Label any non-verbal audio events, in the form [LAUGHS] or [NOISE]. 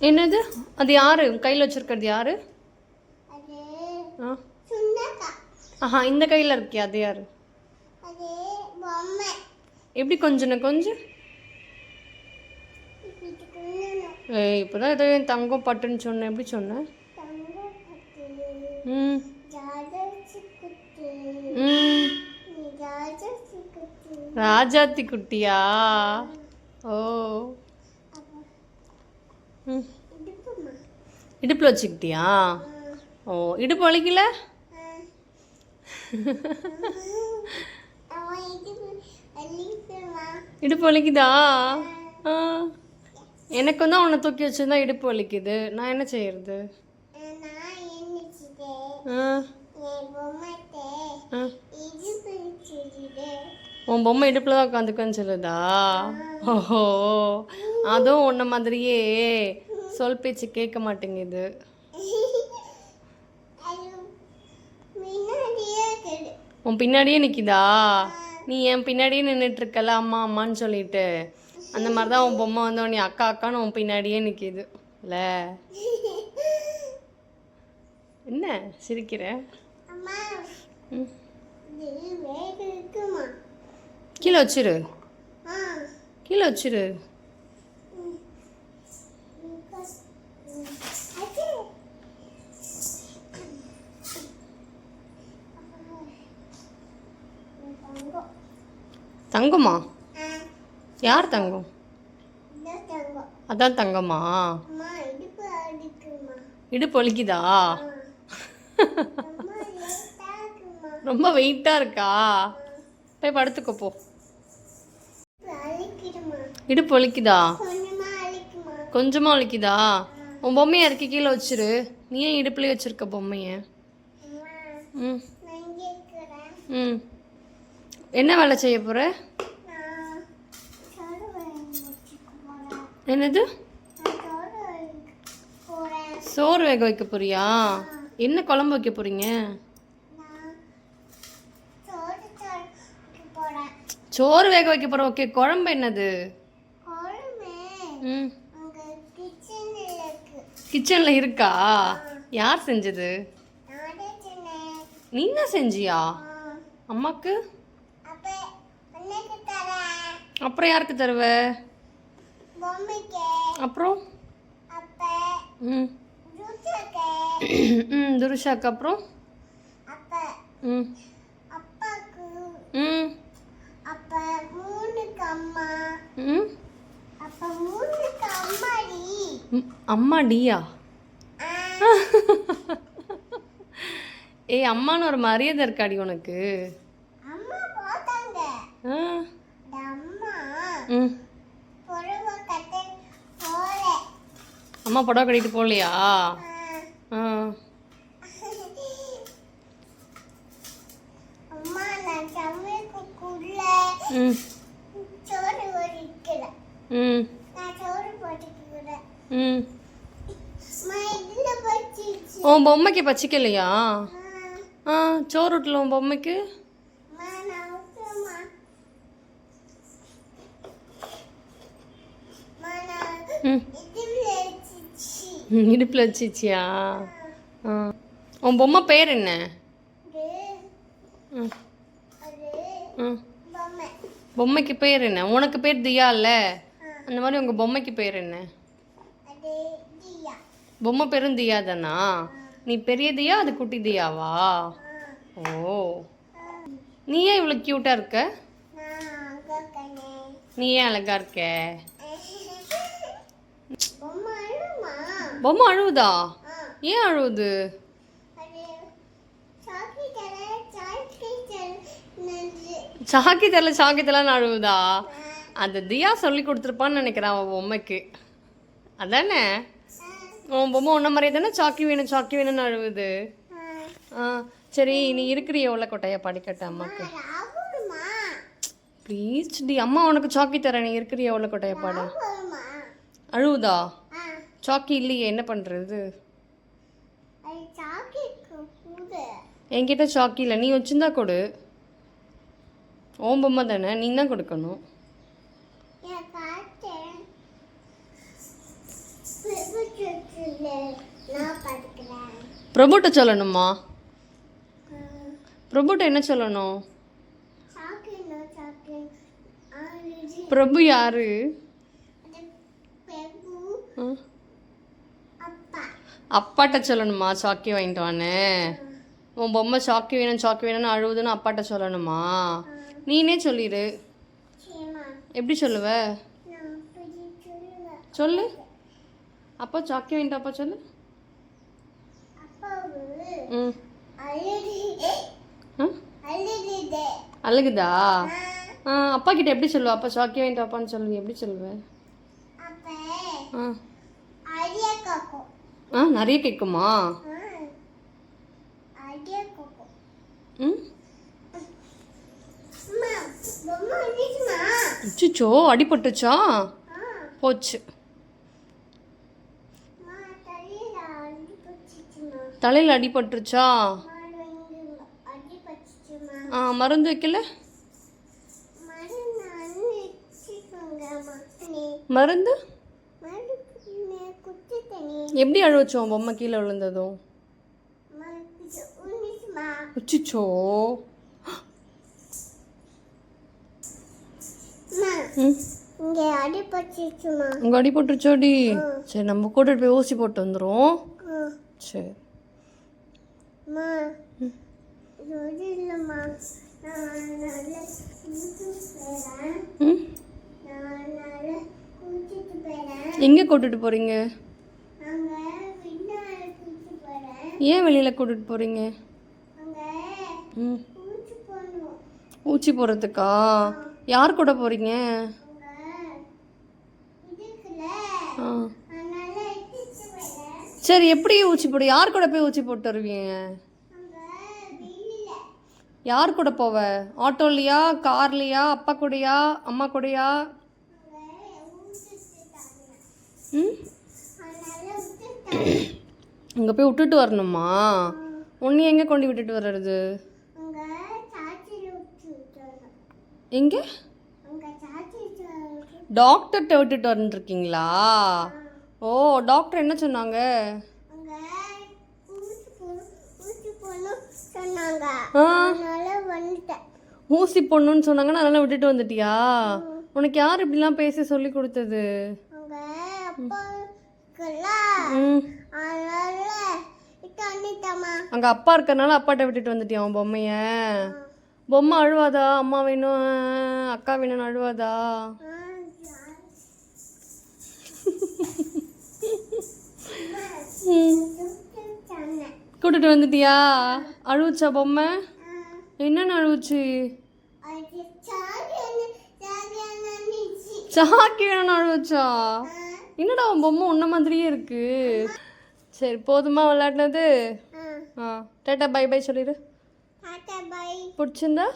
என்னது? அது யாரு? கையில் வச்சிருக்கிறது யாரு? ஆஹா இந்த கையில் இருக்கியா? அது யாரு? எப்படி கொஞ்சம் கொஞ்சம் ஏய் இப்போதான் ஏதோ என் தங்கம் பட்டுன்னு சொன்னேன் எப்படி சொன்னேன் ம். ம். ராஜாத்தி குட்டியா ஓ. இடுப்பில் வச்சுக்கிட்டியா? ஓ இடுப்பு வலிக்கல? இடுப்பு வலிக்குதா? ஆ. எனக்கு வந்து அவனை தூக்கி வச்சிருந்தா இடுப்பு வலிக்குது. நான் என்ன செய்யறது? ஆ. உன் பொம்மை இடுப்பில் தான் உட்காந்துக்கன்னு சொல்லுதா? ஓஹோ. அதுவும் உன்ன மாதிரியே. சொல் பேச்சு கேட்க மாட்டேங்குது. உன் பின்னாடியே நிற்கிதா நீ என் பின்னாடியே நின்றுட்டு இருக்கல அம்மா அம்மான்னு சொல்லிட்டு. அந்த மாதிரி தான் உன் பொம்மை வந்து நீ அக்கா அக்கான்னு உன் பின்னாடியே நிற்கிது இல்ல? என்ன சிரிக்கிற? அம்மா ம். கீழே வச்சிரு. கீழே வச்சிரு. அது தங்கம் தங்கமா ஆ. யார் தங்கம்? அதான் தங்கம்மா. இடுப்பு வலிக்குதா? [LAUGHS] ரொம்ப வெயிட்டாக இருக்கா? போய் படுத்துக்கோ போ. இடுப்பு அழிக்கிடுமா இடுப்பு வலிக்குதா? கொஞ்சமாக வலிக்குதா உன் பொம்மையை இறக்கி கீழே வச்சிரு. நீ ஏன் இடுப்புலேயே வச்சிருக்க பொம்மையை? ம். ம். என்ன வேலை செய்ய போகிற என்னது? சோறு வேக வைக்க போறியா? என்ன குழம்பு வைக்க போறீங்க? சோறு வேக வைக்க போகிறோம் ஓகே. குழம்பு என்னது? கிச்சன்ல இருக்கு. கிச்சனில் இருக்கா? யார் செஞ்சது? நீ தான் செஞ்சியா? அம்மாக்கு? அப்புறம் யாருக்கு தருவ? அப்புறம்? அப்ப ம். ம் துருஷாக்கு அப்புறம்? அப்ப ம் அப்பாக்கு ம் அப்ப மூணுக்கு அம்மா ம் அப்ப மூணுக்கு அம்மாடி ம், அம்மா டியா ஏய் அம்மான்னு ஒரு மரியாதை இருக்காடி உனக்கு. அம்மா புடவை கட்டிட்டு போகலையா? ம். ம். ம். உன் பொம்மைக்கு பச்சிக்கலையா ஆ சோறு விட்டல உன் பொம்மைக்கு. ம். இடுப்பில் வச்சிச்சியா ஆ. உன் பொம்மை பேர் என்ன? ம். ம். பொம்மைக்கு பேர் என்ன? உனக்கு பேர் தியா இல்லை? அந்த மாதிரி உங்கள் பொம்மைக்கு பேர் என்ன? பொம்மை பெரும் தியா தானா நீ பெரிய தியா அது குட்டி தியாவா ஓ. நீ ஏன் இவ்வளோ க்யூட்டாக இருக்க? நீ ஏன் அழகா இருக்க? பொம்மை அழுவுதா? ஏன் அழுவுது? சாக்கி சாக்கி தரல சாக்கி தரலன்னு அழுவுதா? அந்த தியா சொல்லி கொடுத்துருப்பான்னு நினைக்கிறேன் அவன் பொம்மைக்கு. அதானே? உன் பொம்மை உன்ன மாதிரியே தானே? சாக்கி வேணும் சாக்கி வேணும்னு அழுவுது. ஆ சரி நீ இருக்கிறிய உள்ள கொட்டையா படிக்கட்ட அம்மாக்கு. ப்ளீஸ் டி அம்மா உனக்கு சாக்கி தரேன் நீ இருக்கிறிய உள்ள கொட்டையா பாடு. அழுவுதா? சாக்கி இல்லையே என்ன பண்ணுறது என்கிட்ட சாக்கி இல்லை நீ வச்சிருந்தா கொடு. ஓம்பம்மா தானே நீ தான் கொடுக்கணும் என் பார்த்தேன் சொல்லு நான் பார்த்துக்கிறேன் பிரபுட்ட சொல்லணுமா? பிரபுட்ட என்ன சொல்லணும்? பிரபு யாரு? அப்பாட்ட சொல்லணுமா? சாக்கி வாங்கிட்டு வான்னு. உன் பொம்மை சாக்கி வேணும் சாக்கி வேணும்னு அழுவுதுன்னு அப்பாட்ட சொல்லணுமா? நீனே சொல்லிடு எப்படி சொல்லுவ? சொல்லு. அப்பா சாக்கி வாங்கிட்டு அப்பா சொல்லு. அப்பாவு ம். அழுது ஆ? அழுதுதே அழுகுதா? ஆ. அப்பா கிட்ட எப்படி சொல்லுவ? அப்பா சாக்கி வாங்கிட்டு அப்பான்னு சொல்லு எப்படி சொல்லுவ? அப்ப ஆ. நிறைய கேட்குமா அடிய காக்கும். ம். அம்மா பொம்மை வந்துச்சுமா? அச்சோ அடிபட்டுச்சா? போச்சு அம்மா தலையில அடி பச்சிச்சுமா தலையில் அடிபட்டுருச்சா? ஆ மருந்து வைக்கல? மருந்து? எப்படி அழுவச்சோம் பொம்மை கீழே விழுந்ததும்? உச்சிச்சோ அடி உங்க அடிபட்டுருச்சோடி சரி நம்ம கூட்டிட்டு போய் ஊசி போட்டு வந்துடும் சரி. எங்கே கூட்டிட்டு போயிடறேன் ஏன் வெளியில் கூட்டிட்டு போறீங்க? அங்க ம். கூட்டி போகணும் ஊசி போடுறதுக்கா? யார் கூட இதுக்குல ஆ. சரி எப்படி ஊசி போடு? யார் கூட போய் ஊசி போட்டு வருவீங்க? யார் கூட போவ? ஆட்டோலையா கார்லையா அப்பா கூடயா அம்மா கூடயா? அங்க ம் போய் விட்டுட்டு வரணுமா? உன்னை எங்கே கொண்டு விட்டுட்டு வர்றது? எங்கே? டாக்டர்கிட்ட விட்டுட்டு வந்துருக்கீங்களா ஓ டாக்டர் என்ன சொன்னாங்க? ஊசி போ ஊசி போகணும் சொன்னாங்க. அதனால விட்டுட்டு வந்துட்டியா? உனக்கு யார் இப்படிலாம் பேசி சொல்லி கொடுத்தது? அங்க அப்பா இருக்கறனால அப்பாட்ட விட்டுட்டு வந்துட்டியா உன் பொம்மைய? பொம்மை அழுவாதா? அம்மா வேணும் அக்கா வேணும்னு அழுவாதா. கூட்டிட்டு வந்துட்டியா? அழுவுச்சா பொம்மை? என்னன்னு அழுவுச்சு. சாக்கி வேணும்னு அழுவுச்சா? என்னடா உன் பொம்மை உன்ன மாதிரியே இருக்கு? சரி போதுமா விளையாடினது ஆ. டாட்டா பை பை சொல்லிடு. பிடிச்சிருந்தா?